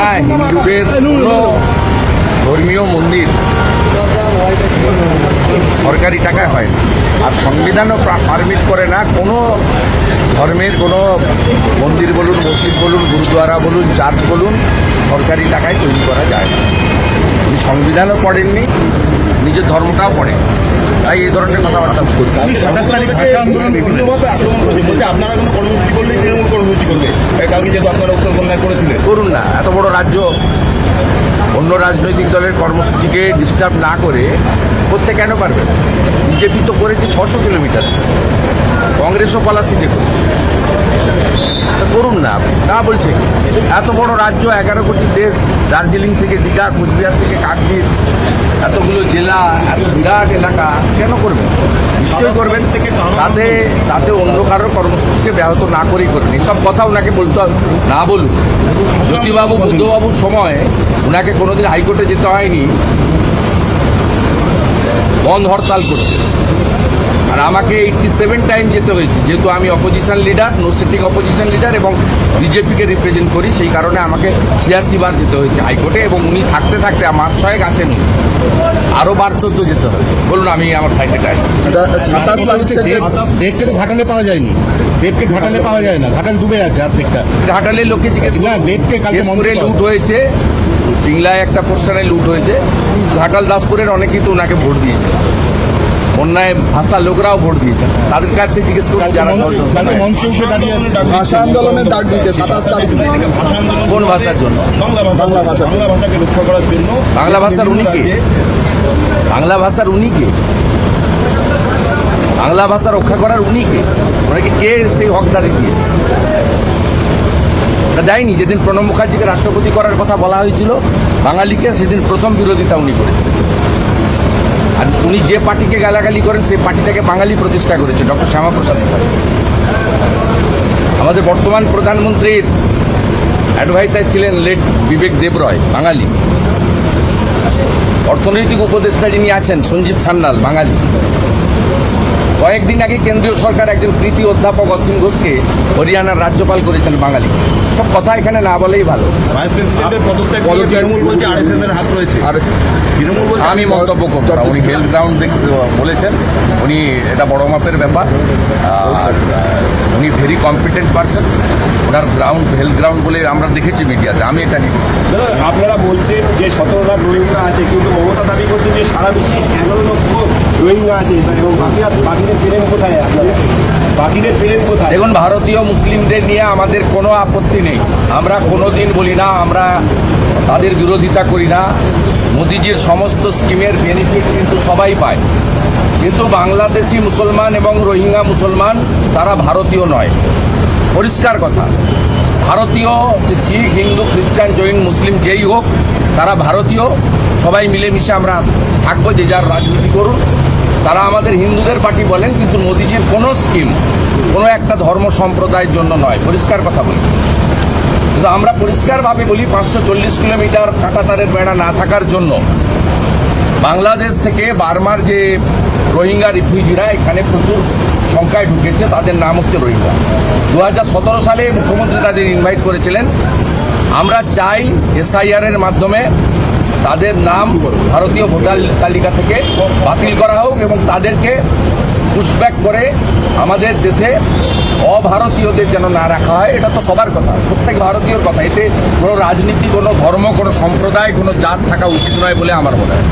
না হিন্দুদের ধর্মীয় মন্দির সরকারি টাকায় হয় আর সংবিধানও পারমিট করে না। কোনো ধর্মের কোনো মন্দির বলুন, মসজিদ বলুন গুরুদ্বারা বলুন চার্চ বলুন, সরকারি টাকায় তৈরি করা যায় সংবিধানও পড়েননি, নিজের ধর্মটাও পড়েন তাই এই ধরনের কথাবার্তা করছি সাতাশ তারিখ ভাষা আন্দোলন বিভিন্নভাবে আক্রমণ করেছে বলছে আপনারা কোনো কর্মসূচি করলে তৃণমূল কর্মসূচি করবে কালকে যেহেতু আপনারা উত্তর কন্যায় করেছিলেন। করুন না এত বড় রাজ্য অন্য রাজনৈতিক দলের কর্মসূচিকে ডিস্টার্ব না করে করতে কেন পারবে বিজেপি তো করেছে ছশো কিলোমিটার। কংগ্রেসও পলাশিতে করেছে। করুন না না বলছে। এত বড় রাজ্য, এগারো কোটি দেশ, দার্জিলিং থেকে দীঘা, কোচবিহার থেকে কাকদ্বীপ, এতগুলো জেলা, এত বিরাট এলাকা, কেন করবেন নিশ্চয়ই করবেন। তাতে তাতে অন্য কারোর কর্মসূচিকে ব্যাহত না করেই করবেন এসব কথা ওনাকে বলতে হবে, না বলুন। জ্যোতিবাবু বুদ্ধবাবুর সময় ওনাকে কোনোদিন হাইকোর্টে যেতে হয়নি। বন্ধ হরতাল করতে আর আমাকে এইটটি সেভেন টাইম যেতে হয়েছে। যেহেতু আমি opposition leader no sitting opposition leader এবং বিজেপিকে রিপ্রেজেন্ট করি সেই কারণে আমাকে ছিয়াশি বার যেতে হয়েছে হাইকোর্টে এবং উনি থাকতে থাকতে মাস ছয়েক আছেন আরও বার চোদ্দ যেতে হবে। বলুন আমি আমার ফ্লাইটে টাইম দেবকে তো ঘাটালে পাওয়া যায়নি। দেবকে ঘাটালে পাওয়া যায় না। ঘাটাল ডুবে আছে অর্ধেকটা ঘাটালের লোককে জিজ্ঞেস না দেবকে কালকে মঞ্চে লুট হয়েছে পিংলায় একটা পোর্শনে লুট হয়েছে। ঘাটাল দাসপুরের অনেকেই তো ওনাকে ভোট দিয়েছে। অন্যায় ভাষা লোকরাও ভোট দিয়েছে। তাদের কাছে জিজ্ঞেস করুন যারা ভাষা আন্দোলনের ডাক দিতে সাতাশ তারিখ কোন ভাষার জন্য? বাংলা ভাষা। বাংলা ভাষা বাংলা ভাষাকে রক্ষা করার জন্য বাংলা ভাষার উনি কে? বাংলা ভাষার উনি কে? বাংলা ভাষা রক্ষা করার উনি কে? ওনাকে কে সেই হকদারি দিয়েছে? ওটা দেয়নি। যেদিন প্রণব মুখার্জিকে রাষ্ট্রপতি করার কথা বলা হয়েছিল বাঙালিকে সেদিন প্রথম বিরোধিতা উনি করেছেন আর উনি যে পার্টিকে গালাগালি করেন, সেই পার্টিটাকে বাঙালি প্রতিষ্ঠা করেছে, ডক্টর শ্যামাপ্রসাদ আমাদের বর্তমান প্রধানমন্ত্রীর অ্যাডভাইসার ছিলেন লেট বিবেক দেবরয়, বাঙালি। অর্থনৈতিক উপদেষ্টা যিনি আছেন, সঞ্জীব সান্যাল, বাঙালি। কয়েকদিন আগে কেন্দ্রীয় সরকার একজন কৃতি অধ্যাপক অসীম ঘোষকে হরিয়ানার রাজ্যপাল করেছেন বাঙালি। সব কথা এখানে না বলেই ভালো। আমি মন্তব্য করব না। উনি হেলথ গ্রাউন্ড বলেছেন। উনি এটা বড় মাপের ব্যাপার। আর উনি ভেরি কম্পিটেন্ট পার্সন ওনার গ্রাউন্ড হেলথ গ্রাউন্ড বলে আমরা দেখেছি মিডিয়াতে। আমি এটা নিই আপনারা বলছেন যে সতেরো লাখ রোহিঙ্গা আছে কিন্তু মমতা দাবি করছেন যে সারা বিশ্বে এগারো লক্ষ রোহিঙ্গা আছে এবং বাকিদের কোথায় বাকিদের কোথায়? দেখুন, ভারতীয় মুসলিমদের নিয়ে আমাদের কোনো আপত্তি নেই। আমরা কোনো দিন বলি না, আমরা তাদের বিরোধিতা করি না। মোদিজির সমস্ত স্কিমের বেনিফিট কিন্তু সবাই পায়। কিন্তু বাংলাদেশি মুসলমান এবং রোহিঙ্গা মুসলমান তারা ভারতীয় নয়। পরিষ্কার কথা। ভারতীয়, যে শিখ, হিন্দু, খ্রিস্টান, জৈন, মুসলিম যেই হোক, তারা ভারতীয়, সবাই মিলেমিশে আমরা থাকব, যে যার রাজনীতি করুন। তারা আমাদের হিন্দুদের পার্টি বলেন, কিন্তু মোদিজির কোনো স্কিম, কোনো একটা ধর্ম সম্প্রদায়ের জন্য নয়। পরিষ্কার কথা বলি। কিন্তু আমরা পরিষ্কারভাবে বলি, পাঁচশো চল্লিশ কিলোমিটার কাঁটাতারের বেড়া না থাকার জন্য বাংলাদেশ থেকে বার্মার যে রোহিঙ্গা রিফিউজিরা এখানে প্রচুর সংখ্যায় ঢুকেছে, তাদের নাম হচ্ছে রোহিঙ্গা। দু হাজার সতেরো সালে মুখ্যমন্ত্রী তাদের ইনভাইট করেছিলেন। আমরা চাই এসআইআর এর মাধ্যমে তাদের নাম ভারতীয় ভোটার তালিকা থেকে বাতিল করা হোক এবং তাদেরকে পুশব্যাক করে আমাদের দেশে অভারতীয়দের যেন না রাখা হয়, এটা তো সবার কথা। প্রত্যেক ভারতীয়র কথা। এতে কোনো রাজনীতি, কোনো ধর্ম, কোনো সম্প্রদায়, কোনো জাত থাকা উচিত নয় বলে আমার মনে হয়।